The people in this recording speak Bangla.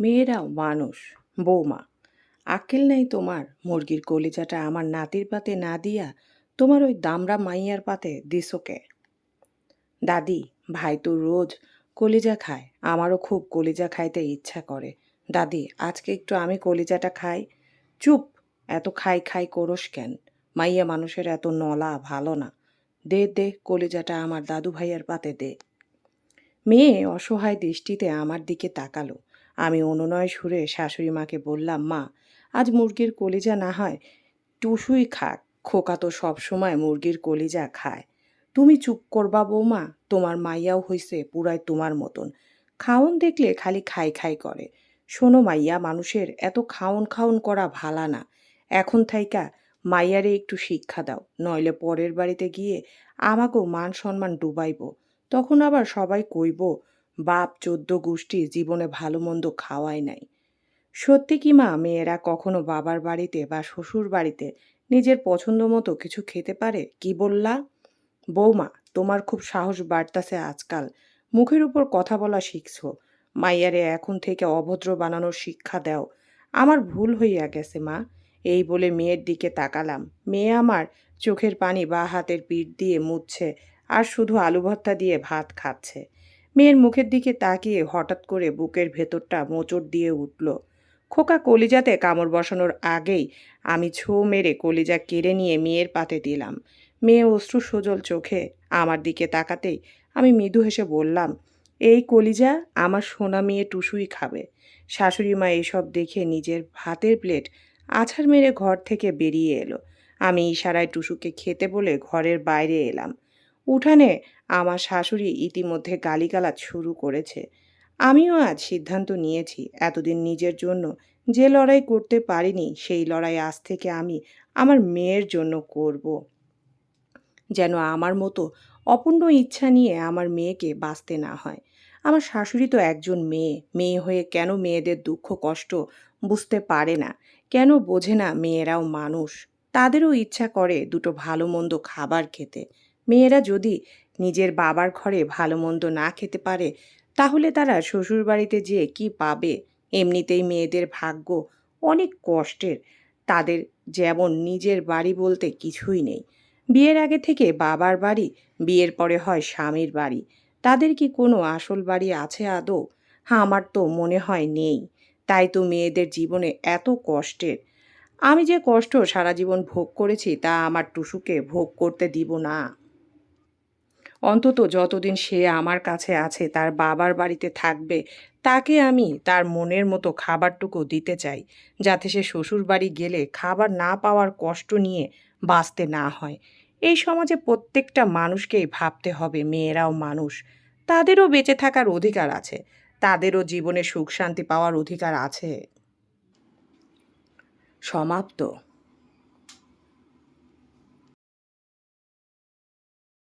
মেয়েরাও মানুষ, বৌমা। আকেল নেই তোমার, মুরগির কলিজাটা আমার নাতির পাতে না দিয়া তোমার ওই দামড়া মাইয়ার পাতে দিসোকে দাদি, ভাই তো রোজ কলিজা খায়, আমারও খুব কলিজা খাইতে ইচ্ছা করে। দাদি, আজকে একটু আমি কলিজাটা খাই। চুপ, এত খাই খাই করস কেন? মাইয়া মানুষের এত নলা ভালো না। দে দে, কলিজাটা আমার দাদু ভাইয়ের পাতে দে। মেয়ে অসহায় দৃষ্টিতে আমার দিকে তাকালো। আমি অনুনয় সুরে শাশুড়ি মাকে বললাম, মা, আজ মুরগির কলিজা না হয়, টুসুই খাক। খোকা তো সবসময় মুরগির কলিজা খায়। তুমি চুপ করবা বৌমা, তোমার মাইয়াও হইছে পুরাই তোমার মতন। খাওন দেখলে খালি খাই খাই করে। শোনো মাইয়া, মানুষের এত খাওন খাওন করা ভালা না। এখন থাইকা মাইয়ারে একটু শিক্ষা দাও, নইলে পরের বাড়িতে গিয়ে আমাকেও মান সম্মান ডুবাইব। তখন আবার সবাই কইব বাপ চোদ্দ গোষ্ঠী জীবনে ভালো মন্দ খাওয়াই নাই। সত্যি কি মা, মেয়েরা কখনো বাবার বাড়িতে বা শ্বশুর বাড়িতে নিজের পছন্দ মতো কিছু খেতে পারে? কি বললা? বৌমা, তোমার খুব সাহস বাড়তাছে আজকাল। মুখের উপর কথা বলা শিখছো। মাইয়ারে এখন থেকে অভদ্র বানানোর শিক্ষা দাও। আমার ভুল হইয়া গেছে মা। এই বলে মেয়ের দিকে তাকালাম। মেয়ে আমার চোখের পানি বা হাতের পিঠ দিয়ে মুছছে আর শুধু আলু ভর্তা দিয়ে ভাত খাচ্ছে। মেয়ের মুখের দিকে তাকিয়ে হঠাৎ করে বুকের ভেতরটা মোচড় দিয়ে উঠল। খোকা কলিজাতে কামড় বসানোর আগেই আমি ছো মেরে কলিজা কেড়ে নিয়ে মেয়ের পাতে দিলাম। মেয়ে অশ্রু সজল চোখে আমার দিকে তাকাতেই আমি মৃদু হেসে বললাম, এই কলিজা আমার সোনা মেয়ে টুসুই খাবে। শাশুড়ি মা এসব দেখে নিজের ভাতের প্লেট আছাড় মেরে ঘর থেকে বেরিয়ে এলো। আমি ইশারায় টুসুকে খেতে বলে ঘরের বাইরে এলাম। উঠানে আমার শাশুড়ি ইতিমধ্যে গালিগালাজ শুরু করেছে। আমিও আজ সিদ্ধান্ত নিয়েছি এতদিন নিজের জন্য যে লড়াই করতে পারিনি, সেই লড়াই আজ থেকে আমি আমার মেয়ের জন্য করব। যেন আমার মতো অপূর্ণ ইচ্ছা নিয়ে আমার মেয়েকে বাঁচতে না হয়। আমার শাশুড়ি তো একজন মেয়ে। মেয়ে হয়ে কেন মেয়েদের দুঃখ, কষ্ট বুঝতে পারে না? কেন বোঝে না মেয়েরাও মানুষ? তাদেরও ইচ্ছা করে দুটো ভালো মন্দ খাবার খেতে। মেয়েরা যদি নিজের বাবার ঘরে ভালো মন্দ না খেতে পারে, তাহলে তারা শ্বশুর বাড়িতে যেয়ে কি পাবে? এমনিতেই মেয়েদের ভাগ্য অনেক কষ্টের। তাদের যেমন নিজের বাড়ি বলতে কিছুই নেই। বিয়ের আগে থেকে বাবার বাড়ি, বিয়ের পরে হয় স্বামীর বাড়ি। তাদের কি কোনো আসল বাড়ি আছে আদৌ? হ্যাঁ আমার তো মনে হয় নেই। তাই তো মেয়েদের জীবনে এত কষ্টের। আমি যে কষ্ট সারা জীবন ভোগ করেছি, তা আমার টুসুকে ভোগ করতে দিব না। অন্তত যতদিন সে আমার কাছে আছে, তার বাবার বাড়িতে থাকবে, তাকে আমি তার মনের মতো খাবারটুকু দিতে চাই, যাতে সে শ্বশুর বাড়ি গেলে খাবার না পাওয়ার কষ্ট নিয়ে বাঁচতে না হয়। এই সমাজে প্রত্যেকটা মানুষকেই ভাবতে হবে, মেয়েরাও মানুষ। তাদেরও বেঁচে থাকার অধিকার আছে, তাদেরও জীবনে সুখ শান্তি পাওয়ার অধিকার আছে। সমাপ্ত।